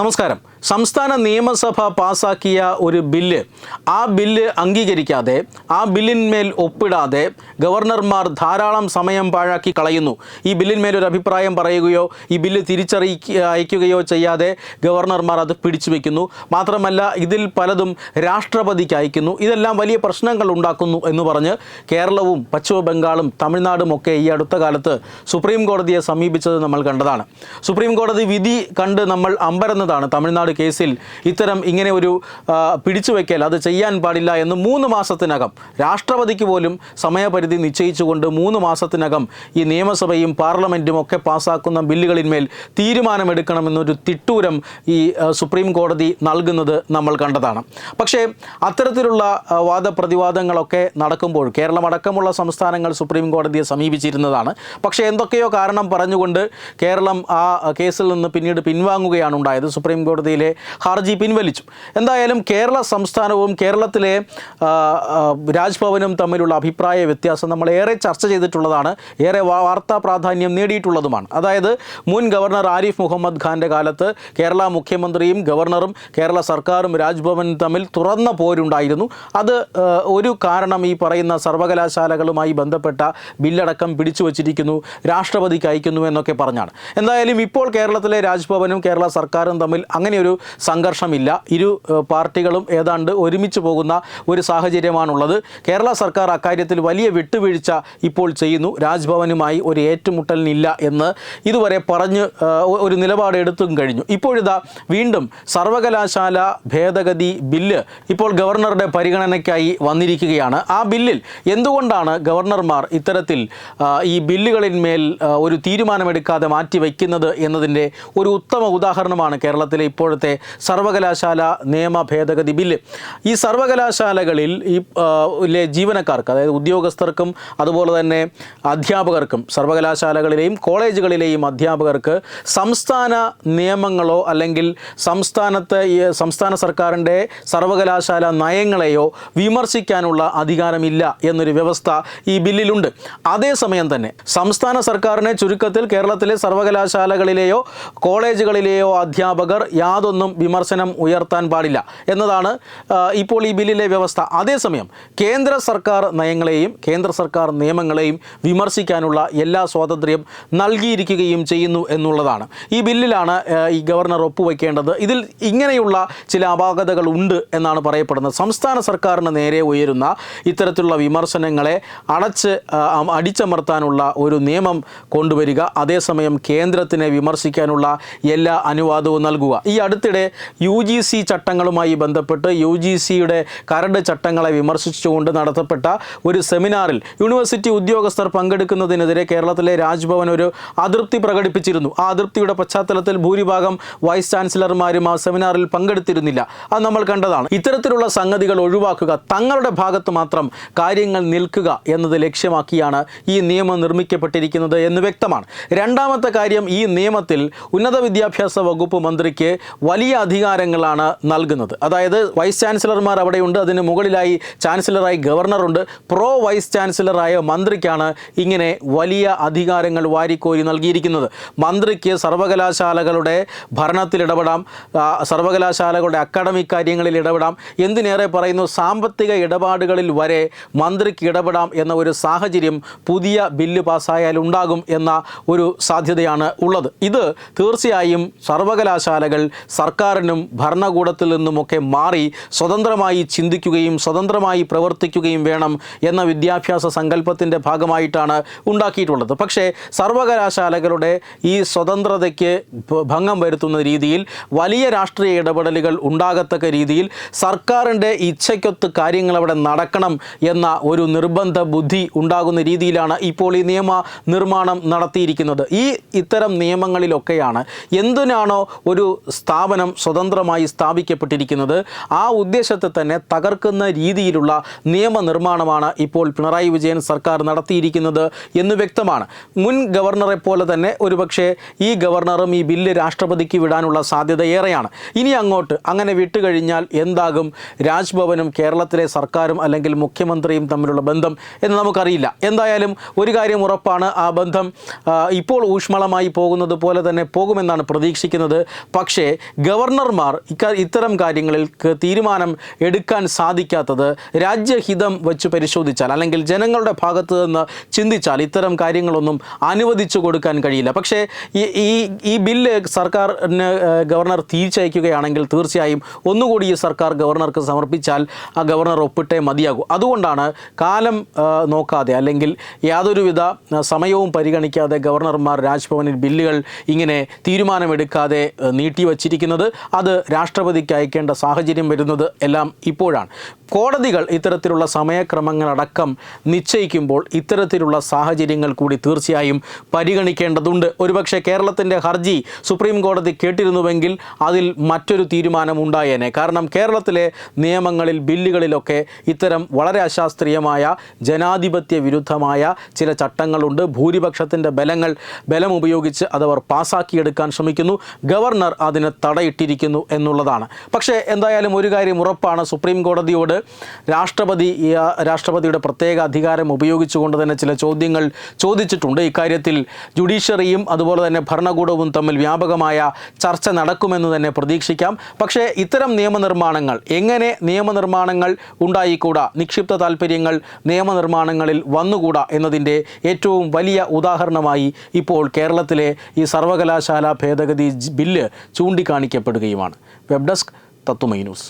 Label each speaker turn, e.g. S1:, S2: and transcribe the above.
S1: നമസ്കാരം. സംസ്ഥാന നിയമസഭ പാസാക്കിയ ഒരു ബില്ല് ആ ബില്ല് അംഗീകരിക്കാതെ ആ ബില്ലിന്മേൽ ഒപ്പിടാതെ ഗവർണർമാർ ധാരാളം സമയം പാഴാക്കി കളയുന്നു. ഈ ബില്ലിന്മേൽ ഒരു അഭിപ്രായം പറയുകയോ ഈ ബില്ല് തിരിച്ചറിയിക്കുക അയക്കുകയോ ചെയ്യാതെ ഗവർണർമാർ അത് പിടിച്ചു വയ്ക്കുന്നു മാത്രമല്ല ഇതിൽ പലതും രാഷ്ട്രപതിക്ക് അയക്കുന്നു. ഇതെല്ലാം വലിയ പ്രശ്നങ്ങൾ ഉണ്ടാക്കുന്നു എന്ന് പറഞ്ഞ് കേരളവും പശ്ചിമ ബംഗാളും തമിഴ്നാടും ഒക്കെ ഈ അടുത്ത കാലത്ത് സുപ്രീം കോടതിയെ സമീപിച്ചത് നമ്മൾ കണ്ടതാണ്. സുപ്രീം കോടതി വിധി കണ്ട് നമ്മൾ അമ്പരന്നതാണ് തമിഴ്നാട് കേസിൽ ഇത്തരം ഇങ്ങനെ ഒരു പിടിച്ചു വയ്ക്കൽ അത് ചെയ്യാൻ പാടില്ല എന്ന് മൂന്ന് മാസത്തിനകം രാഷ്ട്രപതിക്ക് പോലും സമയപരിധി നിശ്ചയിച്ചുകൊണ്ട് മൂന്ന് മാസത്തിനകം ഈ നിയമസഭയും പാർലമെന്റും ഒക്കെ പാസ്സാക്കുന്ന ബില്ലുകളിന്മേൽ തീരുമാനമെടുക്കണമെന്നൊരു തിട്ടൂരം ഈ സുപ്രീം കോടതി നൽകുന്നത് നമ്മൾ കണ്ടതാണ്. പക്ഷേ അത്തരത്തിലുള്ള വാദപ്രതിവാദങ്ങളൊക്കെ നടക്കുമ്പോൾ കേരളമടക്കമുള്ള സംസ്ഥാനങ്ങൾ സുപ്രീം കോടതിയെ സമീപിച്ചിരുന്നതാണ്. പക്ഷേ എന്തൊക്കെയോ കാരണം പറഞ്ഞുകൊണ്ട് കേരളം ആ കേസിൽ നിന്ന് പിന്നീട് പിൻവാങ്ങുകയാണ് ഉണ്ടായത്. സുപ്രീം കോടതിയിലെ ഹർജി പിൻവലിച്ചു. എന്തായാലും കേരള സംസ്ഥാനവും കേരളത്തിലെ രാജ്ഭവനും തമ്മിലുള്ള അഭിപ്രായ വ്യത്യാസം നമ്മൾ ഏറെ ചർച്ച ചെയ്തിട്ടുള്ളതാണ്. ഏറെ വാർത്താ പ്രാധാന്യം നേടിയിട്ടുള്ളതുമാണ്. അതായത് മുൻ ഗവർണർ ആരിഫ് മുഹമ്മദ് ഖാന്റെ കാലത്ത് കേരള മുഖ്യമന്ത്രിയും ഗവർണറും കേരള സർക്കാരും രാജ്ഭവനും തമ്മിൽ തുറന്ന പോരുണ്ടായിരുന്നു. അത് ഒരു കാരണം ഈ പറയുന്ന സർവകലാശാലകളുമായി ബന്ധപ്പെട്ട ബില്ലടക്കം പിടിച്ചു വച്ചിരിക്കുന്നു രാഷ്ട്രപതിക്ക് അയക്കുന്നു എന്നൊക്കെ പറഞ്ഞാണ്. എന്തായാലും ഇപ്പോൾ കേരളത്തിലെ രാജ്ഭവനും കേരള സർക്കാരും തമ്മിൽ ഒരു സംഘർഷമില്ല. ഇരു പാർട്ടികളും ഏതാണ്ട് ഒരുമിച്ച് പോകുന്ന ഒരു സാഹചര്യമാണുള്ളത്. കേരള സർക്കാർ അക്കാര്യത്തിൽ വലിയ വിട്ടുവീഴ്ച ഇപ്പോൾ ചെയ്യുന്നു. രാജ്ഭവനുമായി ഒരു ഏറ്റുമുട്ടലിനില്ല എന്ന് ഇതുവരെ പറഞ്ഞ് ഒരു നിലപാട് എടുത്തും കഴിഞ്ഞു. ഇപ്പോഴിതാ വീണ്ടും സർവകലാശാല ഭേദഗതി ബില്ല് ഇപ്പോൾ ഗവർണറുടെ പരിഗണനയ്ക്കായി വന്നിരിക്കുകയാണ്. ആ ബില്ലിൽ എന്തുകൊണ്ടാണ് ഗവർണർമാർ ഇത്തരത്തിൽ ഈ ബില്ലുകളിന്മേൽ ഒരു തീരുമാനമെടുക്കാതെ മാറ്റിവെക്കുന്നത് എന്നതിന്റെ ഒരു ഉത്തമ ഉദാഹരണമാണ് കേരളത്തിലെ ഇപ്പോഴത്തെ സർവകലാശാല നിയമ ഭേദഗതി ബില്ല്. ഈ സർവകലാശാലകളിൽ ഈ ജീവനക്കാർക്ക് അതായത് ഉദ്യോഗസ്ഥർക്കും അതുപോലെ തന്നെ അധ്യാപകർക്കും സർവകലാശാലകളിലെയും കോളേജുകളിലെയും അധ്യാപകർക്ക് സംസ്ഥാന നിയമങ്ങളോ അല്ലെങ്കിൽ സംസ്ഥാനത്തെ സംസ്ഥാന സർക്കാരിന്റെ സർവകലാശാല നയങ്ങളെയോ വിമർശിക്കാനുള്ള അധികാരമില്ല എന്നൊരു വ്യവസ്ഥ ഈ ബില്ലിലുണ്ട്. അതേസമയം തന്നെ സംസ്ഥാന സർക്കാരിനെ ചുരുക്കത്തിൽ കേരളത്തിലെ സർവകലാശാലകളിലെയോ കോളേജുകളിലെയോ അധ്യാപകർ യാതൊന്നും വിമർശനം ഉയർത്താൻ പാടില്ല എന്നതാണ് ഇപ്പോൾ ഈ ബില്ലിലെ വ്യവസ്ഥ. അതേസമയം കേന്ദ്ര സർക്കാർ നയങ്ങളെയും കേന്ദ്ര സർക്കാർ നിയമങ്ങളെയും വിമർശിക്കാനുള്ള എല്ലാ സ്വാതന്ത്ര്യം നൽകിയിരിക്കുകയും ചെയ്യുന്നു എന്നുള്ളതാണ്. ഈ ബില്ലിലാണ് ഈ ഗവർണർ ഒപ്പുവെക്കേണ്ടത്. ഇതിൽ ഇങ്ങനെയുള്ള ചില അപാകതകൾ ഉണ്ട് എന്നാണ് പറയപ്പെടുന്നത്. സംസ്ഥാന സർക്കാരിന് നേരെ ഉയരുന്ന ഇത്തരത്തിലുള്ള വിമർശനങ്ങളെ അടച്ച് അടിച്ചമർത്താനുള്ള ഒരു നിയമം കൊണ്ടുവരിക അതേസമയം കേന്ദ്രത്തിനെ വിമർശിക്കാനുള്ള എല്ലാ അനുവാദവും നൽകുക. ഈ അടുത്തിടെ യു ജി സി ചട്ടങ്ങളുമായി ബന്ധപ്പെട്ട് യു ജി സിയുടെ കരട് ചട്ടങ്ങളെ വിമർശിച്ചുകൊണ്ട് നടത്തപ്പെട്ട ഒരു സെമിനാറിൽ യൂണിവേഴ്സിറ്റി ഉദ്യോഗസ്ഥർ പങ്കെടുക്കുന്നതിനെതിരെ കേരളത്തിലെ രാജ്ഭവൻ ഒരു അതൃപ്തി പ്രകടിപ്പിച്ചിരുന്നു. ആ അതൃപ്തിയുടെ പശ്ചാത്തലത്തിൽ ഭൂരിഭാഗം വൈസ് ചാൻസലർമാരും ആ സെമിനാറിൽ പങ്കെടുത്തിരുന്നില്ല. അത് നമ്മൾ കണ്ടതാണ്. ഇത്തരത്തിലുള്ള സംഗതികൾ ഒഴിവാക്കുക തങ്ങളുടെ ഭാഗത്ത് മാത്രം കാര്യങ്ങൾ നിൽക്കുക എന്നത് ലക്ഷ്യമാക്കിയാണ് ഈ നിയമം നിർമ്മിക്കപ്പെട്ടിരിക്കുന്നത് എന്ന് വ്യക്തമാണ്. രണ്ടാമത്തെ കാര്യം ഈ നിയമത്തിൽ ഉന്നത വിദ്യാഭ്യാസ വകുപ്പ് മന്ത്രിക്ക് വലിയ അധികാരങ്ങളാണ് നൽകുന്നത്. അതായത് വൈസ് ചാൻസലർമാർ അവിടെയുണ്ട്. അതിന് മുകളിലായി ചാൻസലറായി ഗവർണറുണ്ട്. പ്രോ വൈസ് ചാൻസലറായ മന്ത്രിക്കാണ് ഇങ്ങനെ വലിയ അധികാരങ്ങൾ വാരിക്കോരി നൽകിയിരിക്കുന്നത്. മന്ത്രിക്ക് സർവകലാശാലകളുടെ ഭരണത്തിൽ ഇടപെടാം. സർവകലാശാലകളുടെ അക്കാഡമിക് കാര്യങ്ങളിൽ ഇടപെടാം. എന്തിനേറെ പറയുന്നു? സാമ്പത്തിക ഇടപാടുകളിൽ വരെ മന്ത്രിക്ക് ഇടപെടാം എന്ന ഒരു സാഹചര്യം പുതിയ ബില്ല് പാസ്സായാൽ ഉണ്ടാകും എന്ന ഒരു സാധ്യതയാണ് ഉള്ളത്. ഇത് തീർച്ചയായും സർവകലാശാലകൾ സർക്കാരിനും ഭരണകൂടത്തിൽ നിന്നുമൊക്കെ മാറി സ്വതന്ത്രമായി ചിന്തിക്കുകയും സ്വതന്ത്രമായി പ്രവർത്തിക്കുകയും വേണം എന്ന വിദ്യാഭ്യാസ സങ്കല്പത്തിന്റെ ഭാഗമായിട്ടാണ് ഉണ്ടാക്കിയിട്ടുള്ളത്. പക്ഷേ സർവകലാശാലകളുടെ ഈ സ്വതന്ത്രതയ്ക്ക് ഭംഗം വരുത്തുന്ന രീതിയിൽ വലിയ രാഷ്ട്രീയ ഇടപെടലുകൾ ഉണ്ടാകത്തക്ക രീതിയിൽ സർക്കാരിന്റെ ഇച്ഛയ്ക്കൊത്ത് കാര്യങ്ങൾ അവിടെ നടക്കണം എന്ന ഒരു നിർബന്ധ ബുദ്ധി ഉണ്ടാകുന്ന രീതിയിലാണ് ഇപ്പോൾ ഈ നിയമ നിർമ്മാണം നടത്തിയിരിക്കുന്നത്. ഈ ഇത്തരം നിയമങ്ങളിലൊക്കെയാണ് എന്തിനാണോ ഒരു സ്ഥാപനം സ്വതന്ത്രമായി സ്ഥാപിക്കപ്പെട്ടിരിക്കുന്നത് ആ ഉദ്ദേശത്തെ തന്നെ തകർക്കുന്ന രീതിയിലുള്ള നിയമനിർമ്മാണമാണ് ഇപ്പോൾ പിണറായി വിജയൻ സർക്കാർ നടത്തിയിരിക്കുന്നത് എന്ന് വ്യക്തമാണ്. മുൻ ഗവർണറെ പോലെ തന്നെ ഒരുപക്ഷെ ഈ ഗവർണറും ഈ ബില്ല് രാഷ്ട്രപതിക്ക് വിടാനുള്ള സാധ്യത ഏറെയാണ്. ഇനി അങ്ങോട്ട് അങ്ങനെ വിട്ടുകഴിഞ്ഞാൽ എന്താകും? രാജ്ഭവനും കേരളത്തിലെ സർക്കാരും അല്ലെങ്കിൽ മുഖ്യമന്ത്രിയും തമ്മിലുള്ള ബന്ധം എന്ന് നമുക്കറിയില്ല. എന്തായാലും ഒരു കാര്യം ഉറപ്പാണ്. ആ ബന്ധം ഇപ്പോൾ ഊഷ്മളമായി പോകുന്നത് പോലെ തന്നെ പോകുമെന്നാണ് പ്രതീക്ഷിക്കുന്നത്. പക്ഷേ ഗവർണർമാർ ഇത്തരം കാര്യങ്ങളിൽ തീരുമാനം എടുക്കാൻ സാധിക്കാത്തത് രാജ്യഹിതം വെച്ച് പരിശോധിച്ചാൽ അല്ലെങ്കിൽ ജനങ്ങളുടെ ഭാഗത്ത് നിന്ന് ചിന്തിച്ചാൽ ഇത്തരം കാര്യങ്ങളൊന്നും അനുവദിച്ചു കൊടുക്കാൻ കഴിയില്ല. പക്ഷേ ഈ ഈ ബില്ല് സർക്കാരിന് ഗവർണർ തിരിച്ചയക്കുകയാണെങ്കിൽ തീർച്ചയായും ഒന്നുകൂടി ഈ സർക്കാർ ഗവർണർക്ക് സമർപ്പിച്ചാൽ ആ ഗവർണർ ഒപ്പിട്ടേ മതിയാകൂ. അതുകൊണ്ടാണ് കാലം നോക്കാതെ അല്ലെങ്കിൽ യാതൊരുവിധ സമയവും പരിഗണിക്കാതെ ഗവർണർമാർ രാജ്ഭവനിൽ ബില്ലുകൾ ഇങ്ങനെ തീരുമാനമെടുക്കാതെ നീട്ടിവച്ചിരിക്കുന്നത് അത് രാഷ്ട്രപതിക്ക് അയക്കേണ്ട സാഹചര്യം വരുന്നത് എല്ലാം ഇപ്പോഴാണ്. കോടതികൾ ഇത്തരത്തിലുള്ള സമയക്രമങ്ങളടക്കം നിശ്ചയിക്കുമ്പോൾ ഇത്തരത്തിലുള്ള സാഹചര്യങ്ങൾ കൂടി തീർച്ചയായും പരിഗണിക്കേണ്ടതുണ്ട്. ഒരുപക്ഷെ കേരളത്തിന്റെ ഹർജി സുപ്രീം കോടതി കേട്ടിരുന്നുവെങ്കിൽ അതിൽ മറ്റൊരു തീരുമാനം ഉണ്ടായേനെ കാരണം കേരളത്തിലെ നിയമങ്ങളിൽ ബില്ലുകളിലൊക്കെ ഇത്തരം വളരെ അശാസ്ത്രീയമായ ജനാധിപത്യ വിരുദ്ധമായ ചില ചട്ടങ്ങളുണ്ട്. ഭൂരിപക്ഷത്തിന്റെ ബലങ്ങൾ ബലം ഉപയോഗിച്ച് അതവർ പാസാക്കിയെടുക്കാൻ ശ്രമിക്കുന്നു. ഗവർണർ അതിന് തടയിട്ടിരിക്കുന്നു എന്നുള്ളതാണ്. പക്ഷേ എന്തായാലും ഒരു കാര്യം ഉറപ്പാണ്. സുപ്രീം കോടതിയോട് രാഷ്ട്രപതി രാഷ്ട്രപതിയുടെ പ്രത്യേക അധികാരം ഉപയോഗിച്ചുകൊണ്ട് തന്നെ ചില ചോദ്യങ്ങൾ ചോദിച്ചിട്ടുണ്ട്. ഇക്കാര്യത്തിൽ ജുഡീഷ്യറിയും അതുപോലെ തന്നെ ഭരണകൂടവും തമ്മിൽ വ്യാപകമായ ചർച്ച നടക്കുമെന്ന് തന്നെ പ്രതീക്ഷിക്കാം. പക്ഷേ ഇത്തരം നിയമനിർമ്മാണങ്ങൾ എങ്ങനെ നിയമനിർമ്മാണങ്ങൾ ഉണ്ടായിക്കൂടാ? നിക്ഷിപ്ത താല്പര്യങ്ങൾ നിയമനിർമ്മാണങ്ങളിൽ വന്നുകൂടാ എന്നതിന്റെ ഏറ്റവും വലിയ ഉദാഹരണമായി ഇപ്പോൾ കേരളത്തിലെ ഈ സർവകലാശാല ഭേദഗതി bill ചൂണ്ടിക്കാണിക്കപ്പെടുകയുമാണ്. Web desk Tatwamayi news.